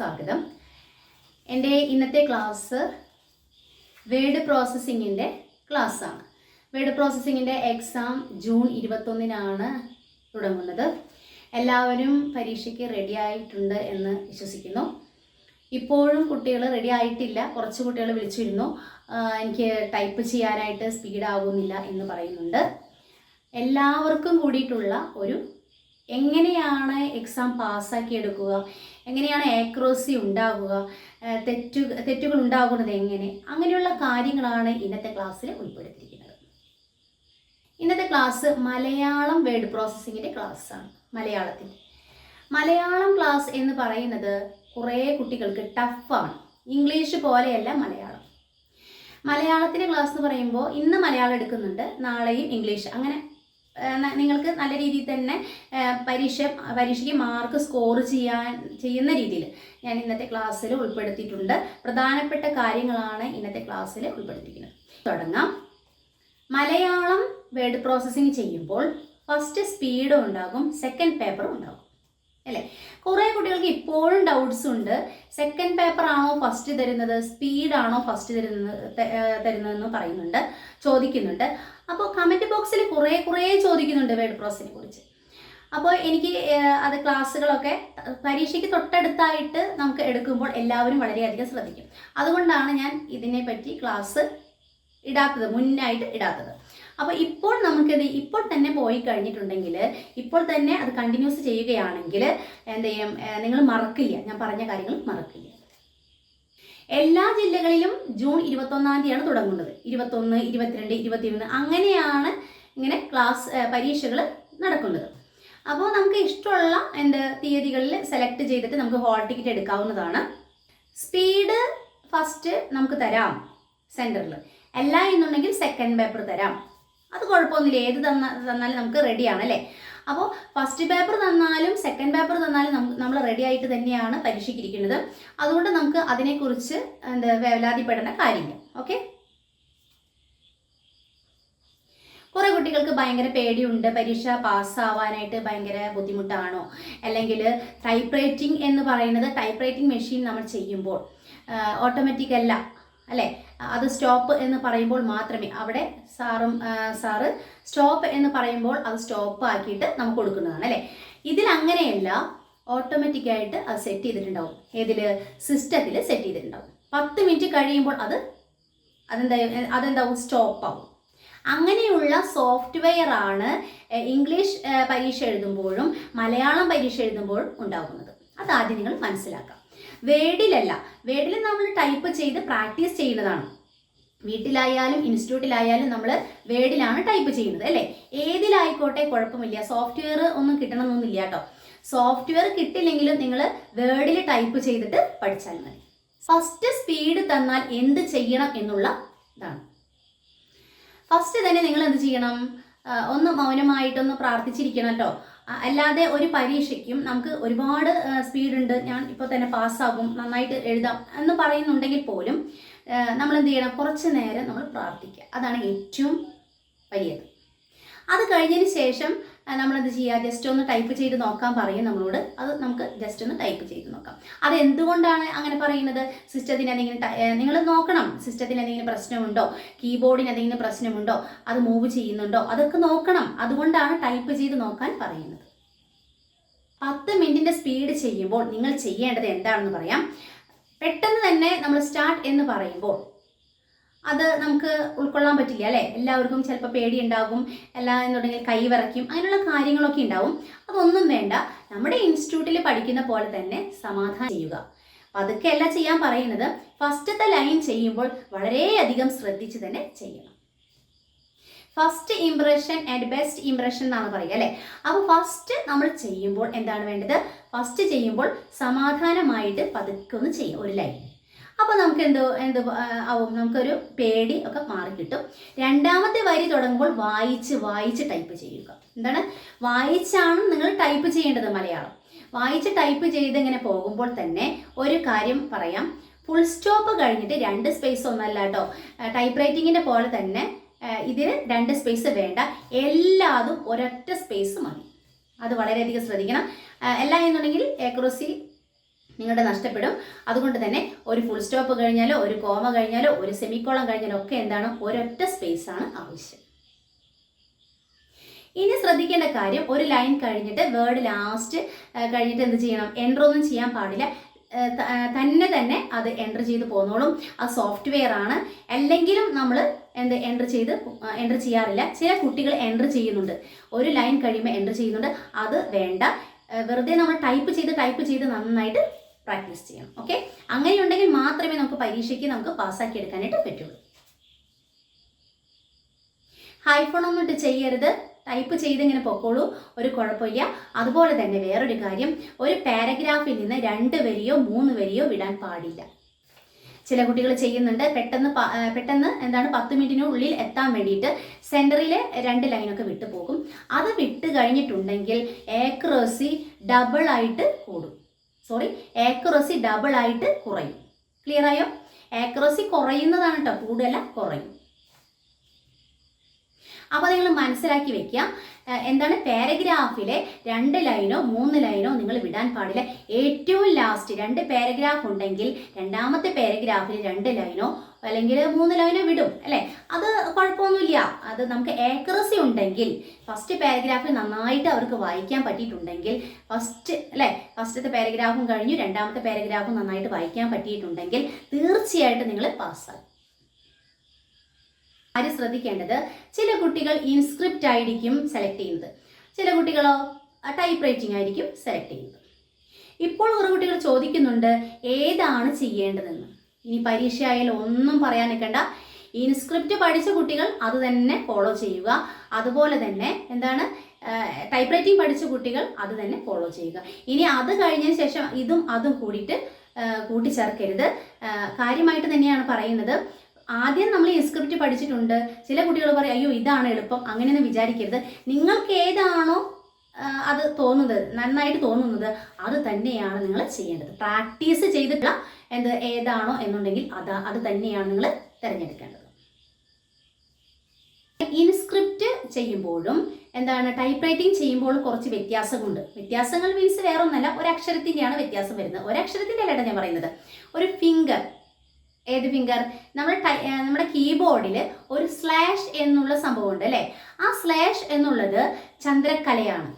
സ്വാഗതം. എന്റെ ഇന്നത്തെ ക്ലാസ് വേഡ് പ്രോസസ്സിങ്ങിന്റെ ക്ലാസ്സാണ്. വേഡ് പ്രോസസ്സിങ്ങിന്റെ എക്സാം ജൂൺ ഇരുപത്തൊന്നിനാണ് തുടങ്ങുന്നത്. എല്ലാവരും പരീക്ഷയ്ക്ക് റെഡി ആയിട്ടുണ്ട് എന്ന് വിശ്വസിക്കുന്നു. ഇപ്പോഴും കുട്ടികൾ റെഡി ആയിട്ടില്ല. കുറച്ച് കുട്ടികൾ വിളിച്ചിരുന്നു. എനിക്ക് ടൈപ്പ് ചെയ്യാനായിട്ട് സ്പീഡ് ആകുന്നില്ല എന്ന് പറയുന്നുണ്ട്. എല്ലാവർക്കും കൂടിയിട്ടുള്ള ഒരു എങ്ങനെയാണ് എക്സാം പാസ്സാക്കി എടുക്കുക? എങ്ങനെയാണ് ആക്രോസി ഉണ്ടാവുക? തെറ്റു തെറ്റുകൾ ഉണ്ടാകുന്നത് എങ്ങനെ? അങ്ങനെയുള്ള കാര്യങ്ങളാണ് ഇന്നത്തെ ക്ലാസ്സിൽ ഉൾപ്പെടുത്തിയിരിക്കുന്നത്. ഇന്നത്തെ ക്ലാസ് മലയാളം വേർഡ് പ്രോസസ്സിങ്ങിന്റെ ക്ലാസ്സാണ് മലയാളത്തിൽ മലയാളം ക്ലാസ് എന്ന് പറയുന്നത് കുറേ കുട്ടികൾക്ക് ടഫാണ് ഇംഗ്ലീഷ് പോലെയല്ല മലയാളം. മലയാളത്തിന്റെ ക്ലാസ് എന്ന് പറയുമ്പോൾ ഇന്ന് മലയാളം എടുക്കുന്നുണ്ട് നാളെയും ഇംഗ്ലീഷ് അങ്ങനെ നിങ്ങൾക്ക് നല്ല രീതിയിൽ തന്നെ പരീക്ഷ പരീക്ഷയ്ക്ക് മാർക്ക് സ്കോർ ചെയ്യാൻ ചെയ്യുന്ന രീതിയിൽ ഞാൻ ഇന്നത്തെ ക്ലാസ്സിൽ ഉൾപ്പെടുത്തിയിട്ടുണ്ട്. പ്രധാനപ്പെട്ട കാര്യങ്ങളാണ് ഇന്നത്തെ ക്ലാസ്സിൽ ഉൾപ്പെടുത്തിയിരിക്കുന്നത്. തുടങ്ങാം. മലയാളം വേർഡ് പ്രോസസ്സിങ് ചെയ്യുമ്പോൾ ഫസ്റ്റ് സ്പീഡും ഉണ്ടാകും സെക്കൻഡ് പേപ്പറും ഉണ്ടാകും. അല്ലേ? കുറേ കുട്ടികൾക്ക് ഇപ്പോഴും ഡൗട്ട്സ് ഉണ്ട്. സെക്കൻഡ് പേപ്പർ ആണോ ഫസ്റ്റ് തരുന്നത് സ്പീഡാണോ ഫസ്റ്റ് തരുന്നത് തരുന്നതെന്ന് പറയുന്നുണ്ട് ചോദിക്കുന്നുണ്ട്. അപ്പോൾ കമന്റ് ബോക്സിൽ കുറേ കുറേ ചോദിക്കുന്നുണ്ട് വേഡ് പ്രോസിനെ കുറിച്ച്. അപ്പോൾ എനിക്ക് അത് ക്ലാസ്സുകളൊക്കെ പരീക്ഷയ്ക്ക് തൊട്ടടുത്തായിട്ട് നമുക്ക് എടുക്കുമ്പോൾ എല്ലാവരും വളരെയധികം ശ്രദ്ധിക്കും. അതുകൊണ്ടാണ് ഞാൻ ഇതിനെപ്പറ്റി ക്ലാസ് ഇടാത്തത് മുന്നായിട്ട് ഇടാത്തത്. അപ്പോൾ ഇപ്പോൾ നമുക്കിത് ഇപ്പോൾ തന്നെ പോയി കഴിഞ്ഞിട്ടുണ്ടെങ്കിൽ ഇപ്പോൾ തന്നെ അത് കണ്ടിന്യൂസ് ചെയ്യുകയാണെങ്കിൽ എന്ത് ചെയ്യും? നിങ്ങൾ മറക്കില്ല. ഞാൻ പറഞ്ഞ കാര്യങ്ങൾ മറക്കില്ല. എല്ലാ ജില്ലകളിലും ജൂൺ ഇരുപത്തൊന്നാം തീയതിയാണ് തുടങ്ങുന്നത്. ഇരുപത്തൊന്ന് ഇരുപത്തിരണ്ട് ഇരുപത്തിമൂന്ന് അങ്ങനെയാണ് ഇങ്ങനെ ക്ലാസ് പരീക്ഷകൾ നടക്കുന്നത്. അപ്പോൾ നമുക്ക് ഇഷ്ടമുള്ള എന്ത് തീയതികളിൽ സെലക്ട് ചെയ്തിട്ട് നമുക്ക് ഹോൾ ടിക്കറ്റ് എടുക്കാവുന്നതാണ്. സ്പീഡ് ഫസ്റ്റ് നമുക്ക് തരാം സെന്ററിൽ അല്ല എന്നുണ്ടെങ്കിൽ സെക്കൻഡ് പേപ്പർ തരാം. അത് കുഴപ്പമൊന്നുമില്ല. ഏത് തന്ന തന്നാലും നമുക്ക് റെഡിയാണ് അല്ലേ? അപ്പോൾ ഫസ്റ്റ് പേപ്പർ തന്നാലും സെക്കൻഡ് പേപ്പർ തന്നാലും നമ്മൾ റെഡി ആയിട്ട് തന്നെയാണ് പരീക്ഷയ്ക്കിരിക്കുന്നത് അതുകൊണ്ട് നമുക്ക് അതിനെക്കുറിച്ച് എന്താ വേവലാതിപ്പെടേണ്ട കാര്യമില്ല. ഓക്കെ കുറേ കുട്ടികൾക്ക് ഭയങ്കര പേടിയുണ്ട്. പരീക്ഷ പാസ്സാവാനായിട്ട് ഭയങ്കര ബുദ്ധിമുട്ടാണോ? അല്ലെങ്കിൽ ടൈപ്പ് റൈറ്റിംഗ് എന്ന് പറയുന്നത് ടൈപ്പ് റൈറ്റിംഗ് മെഷീൻ നമ്മൾ ചെയ്യുമ്പോൾ ഓട്ടോമാറ്റിക് അല്ല. അല്ലേ? അത് സ്റ്റോപ്പ് എന്ന് പറയുമ്പോൾ മാത്രമേ അവിടെ സാറും സാറ് സ്റ്റോപ്പ് എന്ന് പറയുമ്പോൾ അത് സ്റ്റോപ്പ് ആക്കിയിട്ട് നമുക്ക് കൊടുക്കുന്നതാണ് അല്ലേ? ഇതിൽ അങ്ങനെയല്ല ഓട്ടോമാറ്റിക്കായിട്ട് അത് സെറ്റ് ചെയ്തിട്ടുണ്ടാവും. ഏതിൽ സിസ്റ്റത്തിൽ സെറ്റ് ചെയ്തിട്ടുണ്ടാവും. പത്ത് മിനിറ്റ് കഴിയുമ്പോൾ അത് അതെന്താ അതെന്താവും? സ്റ്റോപ്പ് ആവും. അങ്ങനെയുള്ള സോഫ്റ്റ്വെയർ ആണ് ഇംഗ്ലീഷ് പരീക്ഷ എഴുതുമ്പോഴും മലയാളം പരീക്ഷ എഴുതുമ്പോഴും ഉണ്ടാകുന്നത് അത് ആദ്യം നിങ്ങൾ മനസ്സിലാക്കാം. വേഡിലല്ല. വേഡിൽ നമ്മൾ ടൈപ്പ് ചെയ്ത് പ്രാക്ടീസ് ചെയ്യുന്നതാണ്. വീട്ടിലായാലും ഇൻസ്റ്റിറ്റ്യൂട്ടിലായാലും നമ്മൾ വേഡിലാണ് ടൈപ്പ് ചെയ്യുന്നത് അല്ലേ? ഏതിലായിക്കോട്ടെ കുഴപ്പമില്ല. സോഫ്റ്റ്വെയർ ഒന്നും കിട്ടണമെന്നൊന്നുമില്ല കേട്ടോ. സോഫ്റ്റ്വെയർ കിട്ടില്ലെങ്കിലും നിങ്ങൾ വേർഡിൽ ടൈപ്പ് ചെയ്തിട്ട് പഠിച്ചാൽ മതി. ഫസ്റ്റ് സ്പീഡ് തന്നാൽ എന്ത് ചെയ്യണം എന്നുള്ള ഇതാണ്. ഫസ്റ്റ് തന്നെ നിങ്ങൾ എന്ത് ചെയ്യണം? ഒന്ന് മൗനമായിട്ടൊന്ന് പ്രാർത്ഥിച്ചിരിക്കണം കേട്ടോ. അല്ലാതെ ഒരു പരീക്ഷയ്ക്കും നമുക്ക് ഒരുപാട് സ്പീഡ് ഉണ്ട് ഞാൻ ഇപ്പോൾ തന്നെ പാസ്സാകും നന്നായിട്ട് എഴുതാം എന്ന് പറയുന്നുണ്ടെങ്കിൽ പോലും നമ്മൾ എന്ത് ചെയ്യണം? കുറച്ച് നേരം നമ്മൾ പ്രാർത്ഥിക്കുക. അതാണ് ഏറ്റവും വലിയത്. അത് കഴിഞ്ഞതിന് ശേഷം നമ്മൾ എന്ത് ചെയ്യുക ജസ്റ്റ് ഒന്ന് ടൈപ്പ് ചെയ്ത് നോക്കാൻ പറയും നമ്മളോട്. അത് നമുക്ക് ജസ്റ്റ് ഒന്ന് ടൈപ്പ് ചെയ്ത് നോക്കാം. അത് എന്തുകൊണ്ടാണ് അങ്ങനെ പറയുന്നത്? സിസ്റ്റത്തിന് എന്തെങ്കിലും നിങ്ങൾ നോക്കണം. സിസ്റ്റത്തിന് എന്തെങ്കിലും പ്രശ്നമുണ്ടോ? കീബോർഡിന് എന്തെങ്കിലും പ്രശ്നമുണ്ടോ? അത് മൂവ് ചെയ്യുന്നുണ്ടോ? അതൊക്കെ നോക്കണം. അതുകൊണ്ടാണ് ടൈപ്പ് ചെയ്ത് നോക്കാൻ പറയുന്നത്. പത്ത് മിനിറ്റിന്റെ സ്പീഡ് ചെയ്യുമ്പോൾ നിങ്ങൾ ചെയ്യേണ്ടത് എന്താണെന്ന് പറയാം. പെട്ടെന്ന് തന്നെ നമ്മൾ സ്റ്റാർട്ട് എന്ന് പറയുമ്പോൾ അത് നമുക്ക് ഉൾക്കൊള്ളാൻ പറ്റില്ല അല്ലേ? എല്ലാവർക്കും ചിലപ്പോൾ പേടിയുണ്ടാകും എല്ലാ എന്നുണ്ടെങ്കിൽ കൈ വിറയ്ക്കും അങ്ങനെയുള്ള കാര്യങ്ങളൊക്കെ ഉണ്ടാവും. അതൊന്നും വേണ്ട. നമ്മുടെ ഇൻസ്റ്റിറ്റ്യൂട്ടിൽ പഠിക്കുന്ന പോലെ തന്നെ സമാധാനം ചെയ്യുക. പതുക്കെ അല്ല ചെയ്യാൻ പറയുന്നത്. ഫസ്റ്റത്തെ ലൈൻ ചെയ്യുമ്പോൾ വളരെയധികം ശ്രദ്ധിച്ച് തന്നെ ചെയ്യണം. First impression and best impression എന്നാണ് പറയുക അല്ലേ? അപ്പോൾ ഫസ്റ്റ് നമ്മൾ ചെയ്യുമ്പോൾ എന്താണ് വേണ്ടത്? ഫസ്റ്റ് ചെയ്യുമ്പോൾ സമാധാനമായിട്ട് പതുക്കെ ഒന്ന് ചെയ്യുക ഒരു ലൈൻ. അപ്പോൾ നമുക്ക് എന്തോ എന്ത് ആവും? നമുക്കൊരു പേടി ഒക്കെ മാറിക്കിട്ടും രണ്ടാമത്തെ വരി തുടങ്ങുമ്പോൾ വായിച്ച് വായിച്ച് ടൈപ്പ് ചെയ്യുക. എന്താണ്? വായിച്ചാണ് നിങ്ങൾ ടൈപ്പ് ചെയ്യേണ്ടത് മലയാളം. വായിച്ച് ടൈപ്പ് ചെയ്ത് ഇങ്ങനെ പോകുമ്പോൾ തന്നെ ഒരു കാര്യം പറയാം. ഫുൾ സ്റ്റോപ്പ് കഴിഞ്ഞിട്ട് രണ്ട് സ്പേസ് ഒന്നല്ല കേട്ടോ. ടൈപ്പ് റൈറ്റിങ്ങിന്റെ പോലെ തന്നെ ഇതിന് രണ്ട് സ്പേസ് വേണ്ട. എല്ലാതും ഒരൊറ്റ സ്പേസ് മതി. അത് വളരെയധികം ശ്രദ്ധിക്കണം. എല്ലാം എന്നുണ്ടെങ്കിൽ ഏക്യുറസി നിങ്ങളുടെ നഷ്ടപ്പെടും. അതുകൊണ്ട് തന്നെ ഒരു ഫുൾ സ്റ്റോപ്പ് കഴിഞ്ഞാലോ ഒരു കോമ കഴിഞ്ഞാലോ ഒരു സെമിക്കോളം കഴിഞ്ഞാലോ ഒക്കെ എന്താണ്? ഒരൊറ്റ സ്പേസ് ആണ് ആവശ്യം. ഇനി ശ്രദ്ധിക്കേണ്ട കാര്യം ഒരു ലൈൻ കഴിഞ്ഞിട്ട് വേർഡ് ലാസ്റ്റ് കഴിഞ്ഞിട്ട് എന്ത് ചെയ്യണം? എന്റർ ഒന്നും ചെയ്യാൻ പാടില്ല. തന്നെ തന്നെ അത് എന്റർ ചെയ്ത് പോന്നോളും. ആ സോഫ്റ്റ്വെയർ ആണ്. അല്ലെങ്കിലും നമ്മൾ എന്ത് എന്റർ ചെയ്ത് എന്റർ ചെയ്യാറില്ല. ചില കുട്ടികൾ എന്റർ ചെയ്യുന്നുണ്ട്. ഒരു ലൈൻ കഴിയുമ്പോൾ എന്റർ ചെയ്യുന്നുണ്ട്. അത് വേണ്ട. വെറുതെ നമ്മൾ ടൈപ്പ് ചെയ്ത് ടൈപ്പ് ചെയ്ത് നന്നായിട്ട് പ്രാക്ടീസ് ചെയ്യണം ഓക്കെ അങ്ങനെയുണ്ടെങ്കിൽ മാത്രമേ നമുക്ക് പരീക്ഷയ്ക്ക് നമുക്ക് പാസ്സാക്കി എടുക്കാനായിട്ട് പറ്റുള്ളൂ. ഹൈഫോൺ ഒന്നും ഇട്ട് ചെയ്യരുത്. ടൈപ്പ് ചെയ്ത് ഇങ്ങനെ പൊക്കോളൂ. ഒരു കുഴപ്പമില്ല. അതുപോലെ തന്നെ വേറൊരു കാര്യം ഒരു പാരഗ്രാഫിൽ നിന്ന് രണ്ട് വരിയോ മൂന്ന് വരിയോ വിടാൻ പാടില്ല. ചില കുട്ടികൾ ചെയ്യുന്നുണ്ട് പെട്ടെന്ന് പെട്ടെന്ന് എന്താണ് പത്ത് മിനിറ്റിനുള്ളിൽ എത്താൻ വേണ്ടിയിട്ട് സെന്ററിലെ രണ്ട് ലൈനൊക്കെ വിട്ടു പോകും അത് വിട്ട് കഴിഞ്ഞിട്ടുണ്ടെങ്കിൽ ഏക്രോസി ഡബിൾ ആയിട്ട് കൂടും. സോറി ആക്യുറസി ഡബിൾ ആയിട്ട് കുറയും. ക്ലിയർ ആയോ? ആക്യുറസി കുറയുന്നതാണ് കേട്ടോ കൂടുതല കുറയും. അപ്പോൾ നിങ്ങൾ മനസ്സിലാക്കി വെക്കുക എന്താണ് പാരഗ്രാഫിലെ രണ്ട് ലൈനോ മൂന്ന് ലൈനോ നിങ്ങൾ വിടാൻ പാടില്ല. ഏറ്റവും ലാസ്റ്റ് രണ്ട് പാരഗ്രാഫ് ഉണ്ടെങ്കിൽ രണ്ടാമത്തെ പാരഗ്രാഫിൽ രണ്ട് ലൈനോ അല്ലെങ്കിൽ മൂന്ന് ലൈന് വിടും അല്ലേ? അത് കുഴപ്പമൊന്നുമില്ല. അത് നമുക്ക് ഏക്കറസി ഉണ്ടെങ്കിൽ ഫസ്റ്റ് പാരഗ്രാഫിൽ നന്നായിട്ട് അവർക്ക് വായിക്കാൻ പറ്റിയിട്ടുണ്ടെങ്കിൽ ഫസ്റ്റ് അല്ലേ? ഫസ്റ്റത്തെ പാരഗ്രാഫും കഴിഞ്ഞു രണ്ടാമത്തെ പാരഗ്രാഫും നന്നായിട്ട് വായിക്കാൻ പറ്റിയിട്ടുണ്ടെങ്കിൽ തീർച്ചയായിട്ടും നിങ്ങൾ പാസ്സാകും ആര് ശ്രദ്ധിക്കേണ്ടത്? ചില കുട്ടികൾ ഇൻസ്ക്രിപ്റ്റ് ആയിരിക്കും സെലക്ട് ചെയ്യുന്നത്. ചില കുട്ടികളോ ടൈപ്പ് റൈറ്റിംഗ് ആയിരിക്കും സെലക്ട് ചെയ്യുന്നത്. ഇപ്പോൾ കുറേ കുട്ടികൾ ചോദിക്കുന്നുണ്ട് ഏതാണ് ചെയ്യേണ്ടതെന്ന്? ഇനി പരീക്ഷ ആയാലും ഒന്നും പറയാൻ നിൽക്കണ്ട ഇൻസ്ക്രിപ്റ്റ് പഠിച്ച കുട്ടികൾ അത് തന്നെ ഫോളോ ചെയ്യുക. അതുപോലെ തന്നെ എന്താണ് ടൈപ്പ് റൈറ്റിംഗ് പഠിച്ച കുട്ടികൾ അത് തന്നെ ഫോളോ ചെയ്യുക. ഇനി അത് കഴിഞ്ഞതിന് ശേഷം ഇതും അതും കൂടിയിട്ട് കൂട്ടിച്ചേർക്കരുത്. കാര്യമായിട്ട് തന്നെയാണ് പറയുന്നത്. ആദ്യം നമ്മൾ ഇൻസ്ക്രിപ്റ്റ് പഠിച്ചിട്ടുണ്ട്. ചില കുട്ടികൾ പറയും അയ്യോ ഇതാണ് എളുപ്പം. അങ്ങനെയൊന്നും വിചാരിക്കരുത്. നിങ്ങൾക്ക് ഏതാണോ അത് തോന്നുന്നത് നന്നായിട്ട് തോന്നുന്നത് അത് തന്നെയാണ് നിങ്ങൾ ചെയ്യേണ്ടത്. പ്രാക്ടീസ് ചെയ്തിട്ടുള്ള എന്ത് ഏതാണോ എന്നുണ്ടെങ്കിൽ അത് അത് തന്നെയാണ് നിങ്ങൾ തിരഞ്ഞെടുക്കേണ്ടത്. ഇൻസ്ക്രിപ്റ്റ് ചെയ്യുമ്പോഴും എന്താണ് ടൈപ്പ് റൈറ്റിംഗ് ചെയ്യുമ്പോൾ കുറച്ച് വ്യത്യാസമുണ്ട്. വ്യത്യാസങ്ങൾ മീൻസ് വേറെ ഒന്നല്ല ഒരക്ഷരത്തിന്റെയാണ് വ്യത്യാസം വരുന്നത്. ഒരക്ഷരത്തിന്റെ അല്ലേ ഞാൻ പറയുന്നത്. ഒരു ഫിംഗർ ഏത് ഫിംഗർ നമ്മൾ നമ്മുടെ കീബോർഡിൽ ഒരു സ്ലാഷ് എന്നുള്ള സംഭവമുണ്ട് അല്ലേ? ആ സ്ലാഷ് എന്നുള്ളത് ചന്ദ്രക്കലയാണ്.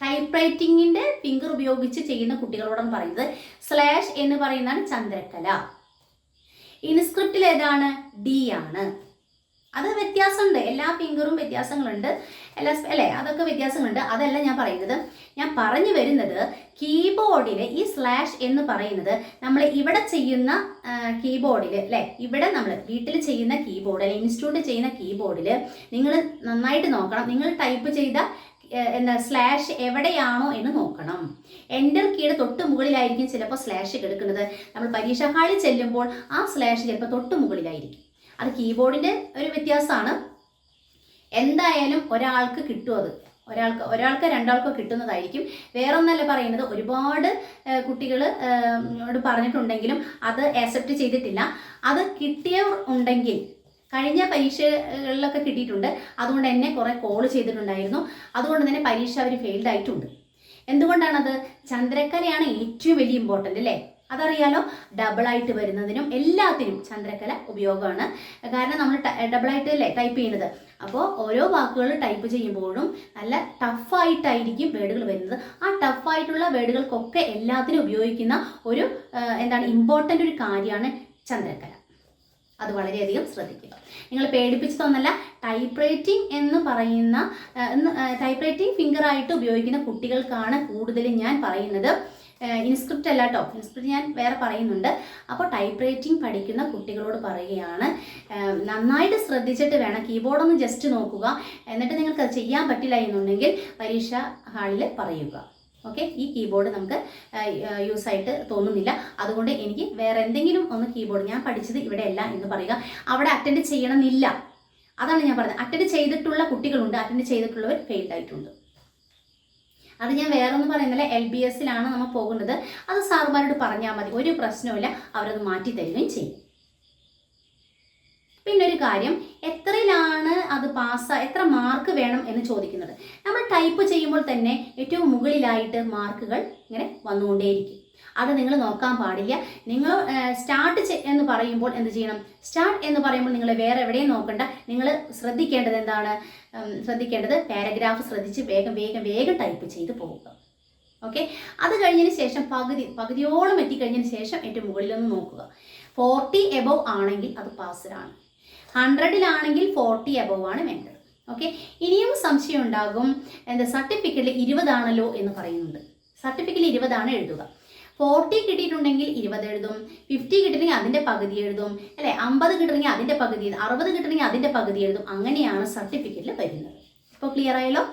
ടൈപ്പ് റൈറ്റിങ്ങിന്റെ ഫിംഗർ ഉപയോഗിച്ച് ചെയ്യുന്ന കുട്ടികളോടാണ് പറയുന്നത്. സ്ലാഷ് എന്ന് പറയുന്നതാണ് ചന്ദ്രക്കല ഇൻസ്ക്രിപ്റ്റിൽ ഏതാണ്? ഡി ആണ്. അത് വ്യത്യാസമുണ്ട്. എല്ലാ ഫിംഗറും വ്യത്യാസങ്ങളുണ്ട്. എല്ലാ അല്ലേ? അതൊക്കെ വ്യത്യാസങ്ങളുണ്ട്. അതല്ല ഞാൻ പറയുന്നത്. ഞാൻ പറഞ്ഞു വരുന്നത് കീബോർഡിൽ ഈ സ്ലാഷ് എന്ന് പറയുന്നത് നമ്മൾ ഇവിടെ ചെയ്യുന്ന കീബോർഡിൽ അല്ലേ? ഇവിടെ നമ്മൾ വീട്ടിൽ ചെയ്യുന്ന കീബോർഡ് അല്ലെങ്കിൽ ഇൻസ്റ്റിറ്റ്യൂട്ട് ചെയ്യുന്ന കീബോർഡിൽ നിങ്ങൾ നന്നായിട്ട് നോക്കണം. നിങ്ങൾ ടൈപ്പ് ചെയ്ത എന്താ സ്ലാഷ് എവിടെയാണോ എന്ന് നോക്കണം. എന്റർ കീയുടെ തൊട്ട് മുകളിലായിരിക്കും ചിലപ്പോൾ സ്ലാഷ് കിടക്കുന്നത് നമ്മൾ പരീക്ഷാ ഹാളിൽ ചെല്ലുമ്പോൾ ആ സ്ലാഷ് ചിലപ്പോൾ തൊട്ട് മുകളിലായിരിക്കും. അത് കീബോർഡിന്റെ ഒരു വ്യത്യാസമാണ്. എന്തായാലും ഒരാൾക്ക് കിട്ടും അത്. ഒരാൾക്ക് ഒരാൾക്ക് രണ്ടാൾക്കോ കിട്ടുന്നതായിരിക്കും. വേറൊന്നല്ല പറയുന്നത് ഒരുപാട് കുട്ടികൾ പറഞ്ഞിട്ടുണ്ടെങ്കിലും അത് ആക്സെപ്റ്റ് ചെയ്തിട്ടില്ല. അത് കിട്ടിയവർ ഉണ്ടെങ്കിൽ കഴിഞ്ഞ പരീക്ഷകളിലൊക്കെ കിട്ടിയിട്ടുണ്ട്. അതുകൊണ്ട് എന്നെ കുറേ കോൾ ചെയ്തിട്ടുണ്ടായിരുന്നു. അതുകൊണ്ട് തന്നെ പരീക്ഷ അവർ ഫെയിൽഡ് ആയിട്ടുണ്ട്. എന്തുകൊണ്ടാണത്? ചന്ദ്രക്കലയാണ് ഏറ്റവും വലിയ ഇമ്പോർട്ടന്റ് അല്ലേ? അതറിയാലോ? ഡബിളായിട്ട് വരുന്നതിനും എല്ലാത്തിനും ചന്ദ്രക്കല ഉപയോഗമാണ്. കാരണം നമ്മൾ ഡബിളായിട്ട് അല്ലേ ടൈപ്പ് ചെയ്യുന്നത്. അപ്പോൾ ഓരോ വാക്കുകൾ ടൈപ്പ് ചെയ്യുമ്പോഴും നല്ല ടഫായിട്ടായിരിക്കും വേർഡുകൾ വരുന്നത്. ആ ടഫായിട്ടുള്ള വേർഡുകൾക്കൊക്കെ എല്ലാത്തിനും ഉപയോഗിക്കുന്ന ഒരു എന്താണ് ഇമ്പോർട്ടന്റ് ഒരു കാര്യമാണ് ചന്ദ്രക്കല. അത് വളരെയധികം ശ്രദ്ധിക്കുക. നിങ്ങൾ പേടിപ്പിച്ചതൊന്നല്ല ടൈപ്പ് റൈറ്റിംഗ് എന്ന് പറയുന്ന ടൈപ്പ് റൈറ്റിംഗ് ഫിംഗർ ആയിട്ട് ഉപയോഗിക്കുന്ന കുട്ടികൾക്കാണ് കൂടുതലും ഞാൻ പറയുന്നത്. ഇൻസ്ക്രിപ്റ്റ് അല്ല കേട്ടോ ഇൻസ്ക്രിപ്റ്റ് ഞാൻ വേറെ പറയുന്നുണ്ട്. അപ്പോൾ ടൈപ്പ് റൈറ്റിംഗ് പഠിക്കുന്ന കുട്ടികളോട് പറയുകയാണ് നന്നായിട്ട് ശ്രദ്ധിച്ചിട്ട് വേണം കീബോർഡൊന്ന് ജസ്റ്റ് നോക്കുക. എന്നിട്ട് നിങ്ങൾക്ക് അത് ചെയ്യാൻ പറ്റില്ല എന്നുണ്ടെങ്കിൽ പരീക്ഷ ഹാളിൽ പറയുക. ഓക്കെ ഈ കീബോർഡ് നമുക്ക് യൂസ് ആയിട്ട് തോന്നുന്നില്ല. അതുകൊണ്ട് എനിക്ക് വേറെ എന്തെങ്കിലും ഒന്ന് കീബോർഡ് ഞാൻ പഠിച്ചത് ഇവിടെ അല്ല എന്ന് പറയുക. അവിടെ അറ്റൻഡ് ചെയ്യണമെന്നില്ല. അതാണ് ഞാൻ പറഞ്ഞത്. അറ്റൻഡ് ചെയ്തിട്ടുള്ള കുട്ടികളുണ്ട്. അറ്റൻഡ് ചെയ്തിട്ടുള്ളവർ ഫെയിൽഡ് ആയിട്ടുണ്ട്. അത് ഞാൻ വേറെ ഒന്നും പറയുന്നില്ല എൽ ബി എസിലാണ് നമ്മൾ പോകുന്നത് അത് സാറുമാരോട് പറഞ്ഞാൽ മതി. ഒരു പ്രശ്നവുമില്ല. അവരത് മാറ്റി തരികയും ചെയ്യും. പിന്നെ ഒരു കാര്യം എത്രയിലാണ് അത് പാസ് എത്ര മാർക്ക് വേണം എന്ന് ചോദിക്കുന്നത്. നമ്മൾ ടൈപ്പ് ചെയ്യുമ്പോൾ തന്നെ ഏറ്റവും മുകളിലായിട്ട് മാർക്കുകൾ ഇങ്ങനെ വന്നുകൊണ്ടേയിരിക്കും. അത് നിങ്ങൾ നോക്കാൻ പാടില്ല. നിങ്ങൾ സ്റ്റാർട്ട് എന്ന് പറയുമ്പോൾ എന്ത് ചെയ്യണം? സ്റ്റാർട്ട് എന്ന് പറയുമ്പോൾ നിങ്ങൾ വേറെ എവിടെയും നോക്കണ്ട. നിങ്ങൾ ശ്രദ്ധിക്കേണ്ടത് എന്താണ്? ശ്രദ്ധിക്കേണ്ടത് പാരഗ്രാഫ് ശ്രദ്ധിച്ച് വേഗം വേഗം വേഗം ടൈപ്പ് ചെയ്ത് പോവുക. ഓക്കെ അത് കഴിഞ്ഞതിന് ശേഷം പകുതി പകുതിയോളം എത്തിക്കഴിഞ്ഞതിന് ശേഷം ഏറ്റവും മുകളിലൊന്ന് നോക്കുക. ഫോർട്ടി എബവ് ആണെങ്കിൽ അത് പാസ്ഡാണ് ഹൺഡ്രഡിലാണെങ്കിൽ ഫോർട്ടി അബവ് ആണ് വേണ്ടത്. ഓക്കെ? ഇനിയും സംശയം ഉണ്ടാകും. എന്താ സർട്ടിഫിക്കറ്റിൽ ഇരുപതാണല്ലോ എന്ന് പറയുന്നുണ്ട്. സർട്ടിഫിക്കറ്റിൽ ഇരുപതാണ് എഴുതുക. ഫോർട്ടി കിട്ടിയിട്ടുണ്ടെങ്കിൽ ഇരുപത് എഴുതും. ഫിഫ്റ്റി കിട്ടണമെങ്കിൽ അതിന്റെ പകുതി എഴുതും. അല്ലെ? അമ്പത് കിട്ടണമെങ്കിൽ അതിന്റെ പകുതി എഴുതും. അറുപത് കിട്ടണമെങ്കിൽ അതിന്റെ പകുതി എഴുതും. അങ്ങനെയാണ് സർട്ടിഫിക്കറ്റിൽ വരുന്നത്. ഇപ്പോൾ ക്ലിയർ ആയല്ലോ?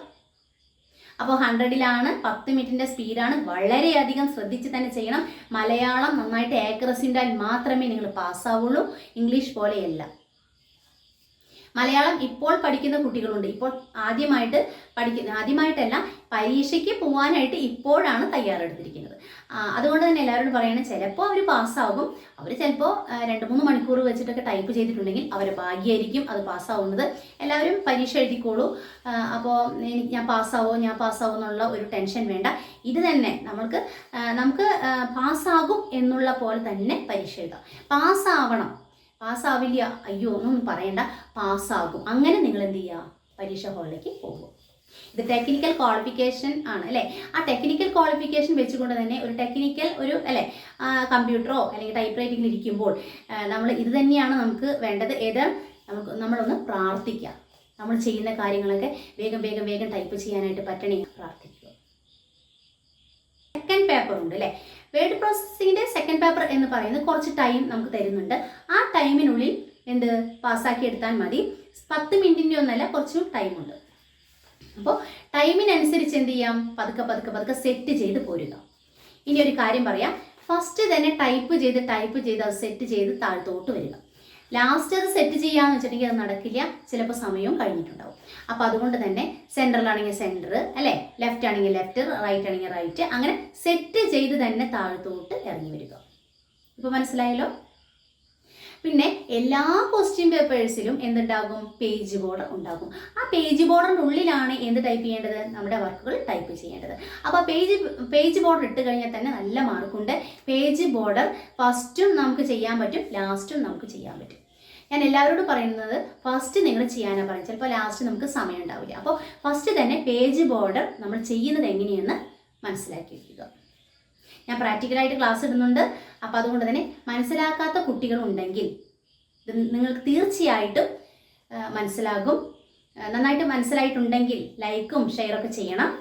അപ്പോൾ ഹൺഡ്രഡിലാണ് പത്ത് മിനിറ്റിന്റെ സ്പീഡാണ്. വളരെയധികം ശ്രദ്ധിച്ച് തന്നെ ചെയ്യണം. മലയാളം നന്നായിട്ട് ഏക്കറസിന്റെ മാത്രമേ നിങ്ങൾ പാസ്സാവുള്ളൂ ഇംഗ്ലീഷ് പോലെയല്ല. മലയാളം ഇപ്പോൾ പഠിക്കുന്ന കുട്ടികളുണ്ട്. ഇപ്പോൾ ആദ്യമായിട്ട് പഠിക്കുന്ന ആദ്യമായിട്ടല്ല പരീക്ഷയ്ക്ക് പോകാനായിട്ട് ഇപ്പോഴാണ് തയ്യാറെടുത്തിരിക്കുന്നത്. അതുകൊണ്ട് തന്നെ എല്ലാവരോടും പറയണം ചിലപ്പോൾ അവർ പാസ്സാകും. അവർ ചിലപ്പോൾ രണ്ട് മൂന്ന് മണിക്കൂർ വെച്ചിട്ടൊക്കെ ടൈപ്പ് ചെയ്തിട്ടുണ്ടെങ്കിൽ അവരെ ഭാഗ്യമായിരിക്കും അത് പാസ്സാവുന്നത്. എല്ലാവരും പരീക്ഷ എഴുതിക്കോളൂ. അപ്പോൾ എനിക്ക് ഞാൻ പാസ്സാവോ ഞാൻ പാസ്സാവോ എന്നുള്ള ഒരു ടെൻഷൻ വേണ്ട. ഇത് തന്നെ നമ്മൾക്ക് നമുക്ക് പാസ്സാകും എന്നുള്ള പോലെ തന്നെ പരീക്ഷ എഴുതാം. പാസ്സാവണം പാസ്സാവില്ല. അയ്യോ ഒന്നും പറയണ്ട. പാസ്സാകും. അങ്ങനെ നിങ്ങൾ എന്ത് ചെയ്യുക പരീക്ഷ ഹാളിലേക്ക് പോകും. ഇത് ടെക്നിക്കൽ ക്വാളിഫിക്കേഷൻ ആണ് അല്ലേ? ആ ടെക്നിക്കൽ ക്വാളിഫിക്കേഷൻ വെച്ചുകൊണ്ട് തന്നെ ഒരു ടെക്നിക്കൽ ഒരു അല്ലേ? കമ്പ്യൂട്ടറോ അല്ലെങ്കിൽ ടൈപ്പ് റൈറ്റിംഗിൽ ഇരിക്കുമ്പോൾ നമ്മൾ ഇത് തന്നെയാണ് നമുക്ക് വേണ്ടത്. ഏത്? നമുക്ക് നമ്മളൊന്ന് പ്രാർത്ഥിക്കാം. നമ്മൾ ചെയ്യുന്ന കാര്യങ്ങളൊക്കെ വേഗം വേഗം വേഗം ടൈപ്പ് ചെയ്യാനായിട്ട് പറ്റണേ. പ്രാർത്ഥിക്കുക. സെക്കൻഡ് പേപ്പർ ഉണ്ട് അല്ലേ? വേർഡ് പ്രോസസ്സിങ്ങിന്റെ സെക്കൻഡ് പേപ്പർ എന്ന് പറയുന്നത് കുറച്ച് ടൈം നമുക്ക് തരുന്നുണ്ട്. ആ ടൈമിനുള്ളിൽ എന്ത്? പാസ്സാക്കി എടുത്താൽ മതി. പത്ത് മിനിറ്റിന്റെ ഒന്നല്ല കുറച്ച് ടൈമുണ്ട് അപ്പോൾ ടൈമിനനുസരിച്ച് എന്ത് ചെയ്യാം? പതുക്കെ പതുക്കെ പതുക്കെ സെറ്റ് ചെയ്ത് പോരുക. ഇനി ഒരു കാര്യം പറയാം. ഫസ്റ്റ് തന്നെ ടൈപ്പ് ചെയ്ത് ടൈപ്പ് ചെയ്ത് അത് സെറ്റ് ചെയ്ത് താഴ്ത്തോട്ട് വരിക. ലാസ്റ്റ് അത് സെറ്റ് ചെയ്യാന്ന് വെച്ചിട്ടുണ്ടെങ്കിൽ അത് നടക്കില്ല. ചിലപ്പോൾ സമയവും കഴിഞ്ഞിട്ടുണ്ടാവും. അപ്പോൾ അതുകൊണ്ട് തന്നെ സെന്ററിലാണെങ്കിൽ സെന്റർ അല്ലേ? ലെഫ്റ്റ് ആണെങ്കിൽ ലെഫ്റ്റ് റൈറ്റ് ആണെങ്കിൽ റൈറ്റ് അങ്ങനെ സെറ്റ് ചെയ്ത് തന്നെ താഴ്ത്തോട്ട് ഇറങ്ങി വരിക. ഇപ്പോൾ മനസ്സിലായല്ലോ? പിന്നെ എല്ലാ ക്വസ്റ്റ്യൻ പേപ്പേഴ്സിലും എന്തുണ്ടാകും? പേജ് ബോർഡർ ഉണ്ടാകും. ആ പേജ് ബോർഡറിന്റെ ഉള്ളിലാണ് എന്ത് ടൈപ്പ് ചെയ്യേണ്ടത്? നമ്മുടെ വർക്കുകൾ ടൈപ്പ് ചെയ്യേണ്ടത്. അപ്പോൾ പേജ് പേജ് ബോർഡർ ഇട്ട് കഴിഞ്ഞാൽ തന്നെ നല്ല മാർക്കുണ്ട് പേജ് ബോർഡർ ഫസ്റ്റും നമുക്ക് ചെയ്യാൻ പറ്റും ലാസ്റ്റും നമുക്ക് ചെയ്യാൻ പറ്റും. ഞാൻ എല്ലാവരോടും പറയുന്നത് ഫസ്റ്റ് നിങ്ങൾ ചെയ്യാനാണ് പറയുന്നത്. ചിലപ്പോൾ ലാസ്റ്റ് നമുക്ക് സമയം ഉണ്ടാവില്ല. അപ്പോൾ ഫസ്റ്റ് തന്നെ പേജ് ബോർഡർ നമ്മൾ ചെയ്യുന്നത് എങ്ങനെയെന്ന് മനസ്സിലാക്കി വയ്ക്കുക ഞാൻ പ്രാക്ടിക്കലായിട്ട് ക്ലാസ് ഇടുന്നുണ്ട്. അപ്പോൾ അതുകൊണ്ട് തന്നെ മനസ്സിലാക്കാത്ത കുട്ടികളുണ്ടെങ്കിൽ നിങ്ങൾക്ക് തീർച്ചയായിട്ടും മനസ്സിലാകും. നന്നായിട്ട് മനസ്സിലായിട്ടുണ്ടെങ്കിൽ ലൈക്കും ഷെയറൊക്കെ ചെയ്യണം.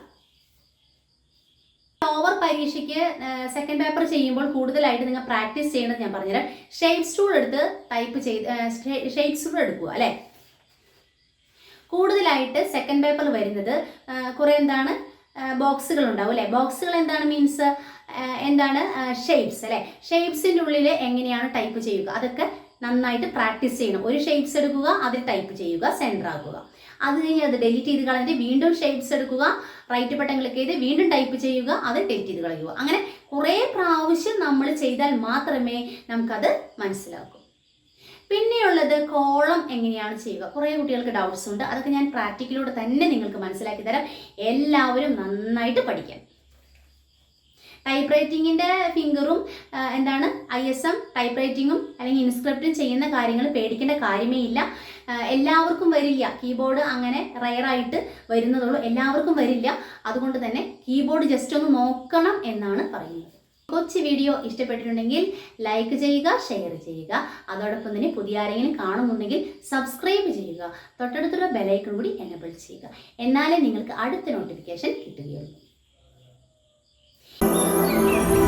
ഓവർ പരീക്ഷയ്ക്ക് സെക്കൻഡ് പേപ്പർ ചെയ്യുമ്പോൾ കൂടുതലായിട്ട് നിങ്ങൾ പ്രാക്ടീസ് ചെയ്യണം ഞാൻ പറഞ്ഞുതരാം. ഷെയ്ഡ് സ്റ്റൂൾ എടുത്ത് ടൈപ്പ് ചെയ്ത് ഷെയ്ഡ് സ്റ്റൂൾ എടുക്കുക അല്ലേ? കൂടുതലായിട്ട് സെക്കൻഡ് പേപ്പർ വരുന്നത് കുറേ എന്താണ് ബോക്സുകൾ ഉണ്ടാവും അല്ലേ? ബോക്സുകൾ എന്താണ് മീൻസ് എന്താണ്? ഷേപ്സ് അല്ലേ? ഷേപ്സിന്റെ ഉള്ളിൽ എങ്ങനെയാണ് ടൈപ്പ് ചെയ്യുക? അതൊക്കെ നന്നായിട്ട് പ്രാക്ടീസ് ചെയ്യണം. ഒരു ഷേപ്സ് എടുക്കുക അതിൽ ടൈപ്പ് ചെയ്യുക സെന്റർ ആക്കുക. അത് കഴിഞ്ഞ് അത് ഡെലിറ്റ് ചെയ്ത് കളഞ്ഞിട്ട് വീണ്ടും ഷേപ്സ് എടുക്കുക റൈറ്റ് ബട്ടൺ ക്ലിക്ക് ചെയ്ത് വീണ്ടും ടൈപ്പ് ചെയ്യുക അത് ഡെലിറ്റ് ചെയ്ത് കളയുക. അങ്ങനെ കുറേ പ്രാവശ്യം നമ്മൾ ചെയ്താൽ മാത്രമേ നമുക്കത് മനസ്സിലാക്കൂ പിന്നെയുള്ളത് കോളം എങ്ങനെയാണ് ചെയ്യുക? കുറേ കുട്ടികൾക്ക് ഡൗട്ട്സ് ഉണ്ട്. അതൊക്കെ ഞാൻ പ്രാക്ടിക്കലൂടെ തന്നെ നിങ്ങൾക്ക് മനസ്സിലാക്കി തരാം. എല്ലാവരും നന്നായിട്ട് പഠിക്കാം ടൈപ്പ് റൈറ്റിങ്ങിന്റെ ഫിംഗറും എന്താണ് ഐ എസ് എം ടൈപ്പ് റൈറ്റിങ്ങും അല്ലെങ്കിൽ ഇൻസ്ക്രിപ്റ്റും ചെയ്യുന്ന കാര്യങ്ങൾ പേടിക്കേണ്ട കാര്യമേ ഇല്ല. എല്ലാവർക്കും വരില്ല. കീബോർഡ് അങ്ങനെ റയറായിട്ട് വരുന്നതുള്ളൂ എല്ലാവർക്കും വരില്ല. അതുകൊണ്ട് തന്നെ കീബോർഡ് ജസ്റ്റ് ഒന്ന് നോക്കണം എന്നാണ് പറയുന്നത്. കൊച്ചു വീഡിയോ ഇഷ്ടപ്പെട്ടിട്ടുണ്ടെങ്കിൽ ലൈക്ക് ചെയ്യുക ഷെയർ ചെയ്യുക. അതോടൊപ്പം തന്നെ പുതിയ ആരെങ്കിലും കാണുന്നുണ്ടെങ്കിൽ സബ്സ്ക്രൈബ് ചെയ്യുക. തൊട്ടടുത്തുള്ള ബെലൈക്കൺ കൂടി എനബിൾ ചെയ്യുക. എന്നാലേ നിങ്ങൾക്ക് അടുത്ത നോട്ടിഫിക്കേഷൻ കിട്ടുകയുള്ളൂ. Música